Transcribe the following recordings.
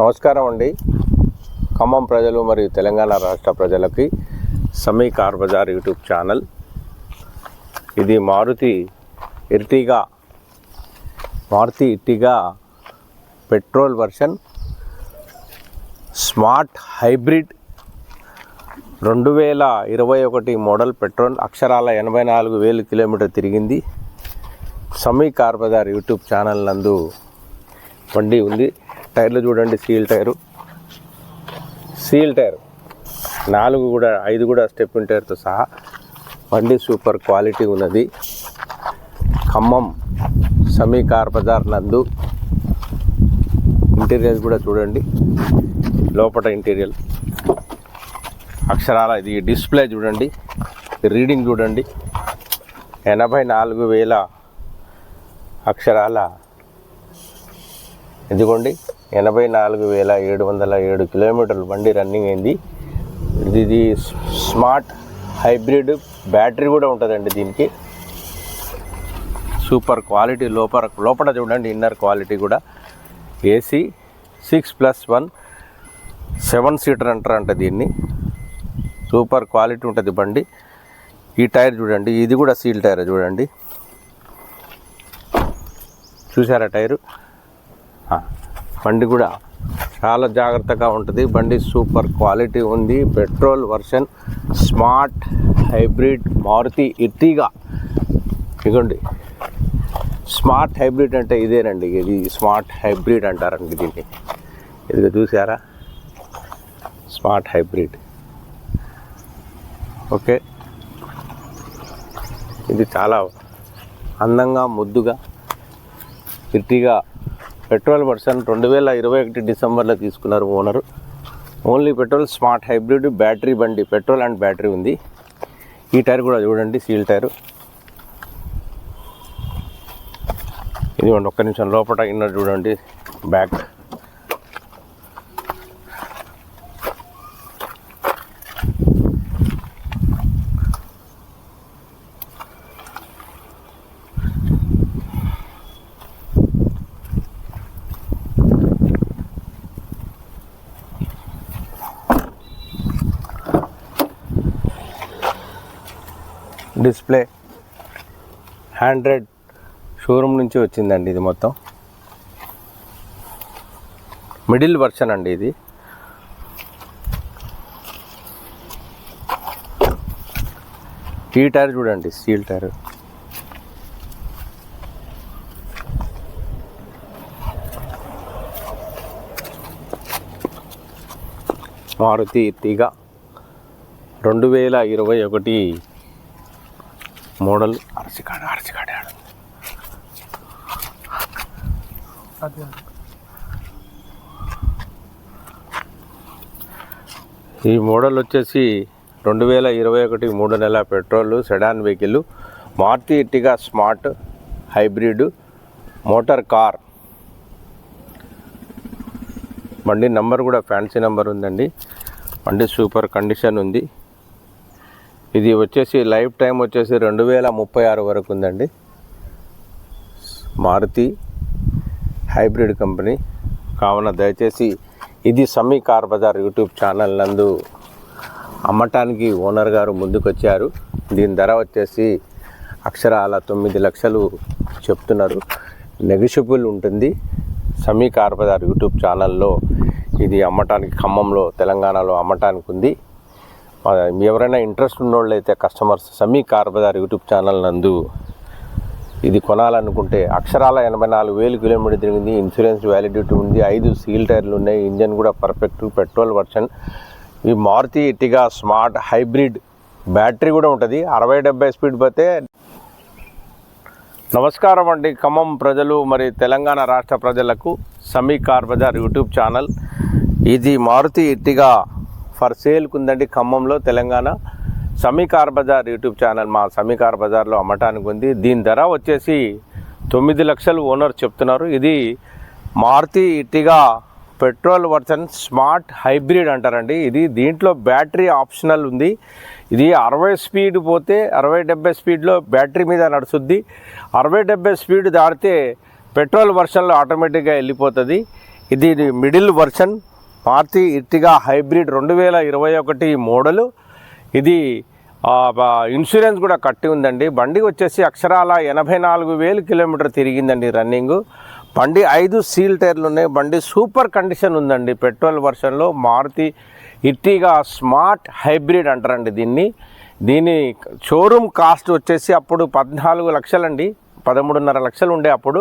నమస్కారం అండి. ఖమ్మం ప్రజలు మరియు తెలంగాణ రాష్ట్ర ప్రజలకి Sami car bazaar YouTube channel. ఇది Maruti Ertiga Maruti Ertiga petrol version smart hybrid రెండు వేల ఇరవై ఒకటి మోడల్ పెట్రోల్ అక్షరాల ఎనభై నాలుగు వేలు కిలోమీటర్ తిరిగింది. Sami car bazaar YouTube channel నందు బండి ఉంది. టైర్లు చూడండి సీల్ టైరు. Seal tyre. నాలుగు కూడా ఐదు కూడా స్టెప్ టైర్తో సహా బండి సూపర్ క్వాలిటీ ఉన్నది. ఖమ్మం సమీ కార్ బజార్ నందు. ఇంటీరియర్ కూడా చూడండి. లోపల ఇంటీరియర్. అక్షరాల ఇది డిస్ప్లే చూడండి. రీడింగ్ చూడండి. ఎనభై నాలుగు వేల అక్షరాల ఇదిగోండి ఎనభై నాలుగు వేల ఏడు వందల ఏడు కిలోమీటర్లు బండి రన్నింగ్ అయింది. ఇది ఇది స్మార్ట్ హైబ్రిడ్ బ్యాటరీ కూడా ఉంటుందండి దీనికి. సూపర్ క్వాలిటీ లోపల లోపల చూడండి ఇన్నర్ క్వాలిటీ కూడా. AC six plus one seven seater అంటారంట దీన్ని. సూపర్ క్వాలిటీ ఉంటుంది బండి. ఈ టైర్ చూడండి ఇది కూడా సీల్ టైర్ చూడండి. చూసారా టైరు? బండి కూడా చాలా జాగ్రత్తగా ఉంటుంది. బండి సూపర్ క్వాలిటీ ఉంది. Petrol version smart hybrid Maruti Ertiga ఇగోండి. స్మార్ట్ హైబ్రిడ్ అంటే ఇదేనండి. ఇది స్మార్ట్ హైబ్రిడ్ అంటారండి దీన్ని. ఇది చూసారా? Smart hybrid. ఓకే. ఇది చాలా అందంగా ముద్దుగా ఇర్టిగా పెట్రోల్ వర్షన్ రెండు వేల ఇరవై ఒకటి డిసెంబర్లో తీసుకున్నారు owner. Only petrol smart hybrid battery బండి పెట్రోల్ అండ్ బ్యాటరీ ఉంది. ఈ టైర్ కూడా చూడండి సీల్ టైరు. ఇదిగోండి ఒక్క నిమిషం లోపల ఇన్నర్ చూడండి బ్యాక్. డిస్ప్లే హండ్రెడ్ షోరూమ్ నుంచి వచ్చిందండి ఇది మొత్తం. మిడిల్ వర్షన్ అండి ఇది. ఈ టైర్ చూడండి స్టీల్ టైర్. మారుతి తీగ రెండు వేల ఇరవై ఒకటి మోడల్. అరచికాడ అరచికాడ ఈ మోడల్ వచ్చేసి రెండు వేల ఇరవై ఒకటి మూడు నెలల petrol sedan vehicle Maruti Ertiga smart hybrid motor car. బండి నంబర్ కూడా ఫ్యాన్సీ నెంబర్ ఉందండి. బండి సూపర్ కండిషన్ ఉంది. ఇది వచ్చేసి లైఫ్ టైం వచ్చేసి రెండు వేల ముప్పై ఆరు వరకు ఉందండి. Maruti hybrid company. కావున దయచేసి ఇది Sami car bazaar YouTube channel నందు అమ్మటానికి ఓనర్ గారు ముందుకొచ్చారు. దీని ధర వచ్చేసి అక్షరాల తొమ్మిది లక్షలు చెప్తున్నారు. నెగిషిబుల్ ఉంటుంది. సమీ కార్ బజార్ యూట్యూబ్ ఛానల్లో ఇది అమ్మటానికి ఖమ్మంలో తెలంగాణలో అమ్మటానికి ఉంది ఎవరైనా ఇంట్రెస్ట్ ఉన్నోళ్ళు అయితే customers Sami car bazaar YouTube channel నందు ఇది కొనాలనుకుంటే అక్షరాల ఎనభై నాలుగు వేలు కిలోమీటర్ తిరిగింది ఇన్సూరెన్స్ వ్యాలిడిటీ ఉంది ఐదు సీల్ టైర్లు ఉన్నాయి ఇంజన్ కూడా పర్ఫెక్ట్ పెట్రోల్ వర్షన్. ఈ Maruti Ertiga smart hybrid battery కూడా ఉంటుంది. అరవై డెబ్బై స్పీడ్ పోతే నమస్కారం అండి. ఖమ్మం ప్రజలు మరి తెలంగాణ రాష్ట్ర ప్రజలకు Sami car bazaar YouTube channel. ఇది మారుతి ఇట్టిగా ఫర్ సేల్కి ఉందండి ఖమ్మంలో Telangana. Sami car bazaar YouTube channel మా సమీకార్ బజార్లో అమ్మటానికి ఉంది. దీని ధర వచ్చేసి తొమ్మిది లక్షలు ఓనర్ చెప్తున్నారు. ఇది Maruti Ertiga petrol version smart hybrid అంటారండి. ఇది దీంట్లో బ్యాటరీ ఆప్షనల్ ఉంది. ఇది అరవై స్పీడ్ పోతే అరవై డెబ్బై స్పీడ్లో బ్యాటరీ మీద నడుస్తుంది. అరవై డెబ్బై స్పీడ్ దాటితే పెట్రోల్ వర్షన్లో ఆటోమేటిక్గా వెళ్ళిపోతుంది. ఇది middle version Maruti Ertiga hybrid రెండు వేల ఇరవై ఒకటి మోడలు. ఇది ఇన్సూరెన్స్ కూడా కట్టి ఉందండి. బండి వచ్చేసి అక్షరాల ఎనభై నాలుగు వేలు కిలోమీటర్ తిరిగిందండి రన్నింగ్. బండి ఐదు సీల్ టైర్లు ఉన్నాయి. బండి సూపర్ కండిషన్ ఉందండి. పెట్రోల్ వర్షన్లో మారుతి ఇర్టిగా స్మార్ట్ హైబ్రిడ్ అంటారండి దీన్ని. దీని షోరూమ్ కాస్ట్ వచ్చేసి అప్పుడు పద్నాలుగు లక్షలండి. పదమూడున్నర లక్షలు ఉండే అప్పుడు.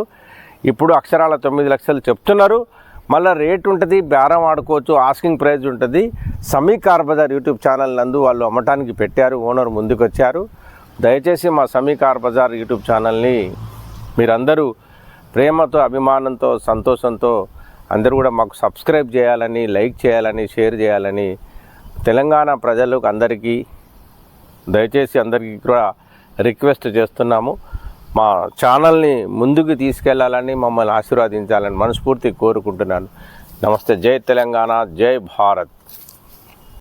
ఇప్పుడు అక్షరాల తొమ్మిది లక్షలు చెప్తున్నారు. మళ్ళీ రేట్ ఉంటుంది బేరం ఆడుకోవచ్చు ఆస్కింగ్ ప్రైజ్ ఉంటుంది. Sami car bazaar YouTube channel నందు వాళ్ళు అమ్మటానికి పెట్టారు ఓనర్ ముందుకొచ్చారు. దయచేసి మా సమీ కార్ బజార్ యూట్యూబ్ ఛానల్ని మీరందరూ ప్రేమతో అభిమానంతో సంతోషంతో అందరూ కూడా మాకు సబ్స్క్రైబ్ చేయాలని లైక్ చేయాలని షేర్ చేయాలని తెలంగాణ ప్రజలకు అందరికీ దయచేసి అందరికీ కూడా రిక్వెస్ట్ చేస్తున్నాము. మా ఛానల్ని ముందుకు తీసుకెళ్ళాలని మమ్మల్ని ఆశీర్వదించాలని మనస్ఫూర్తి కోరుకుంటున్నాను. నమస్తే జై తెలంగాణ జై భారత్.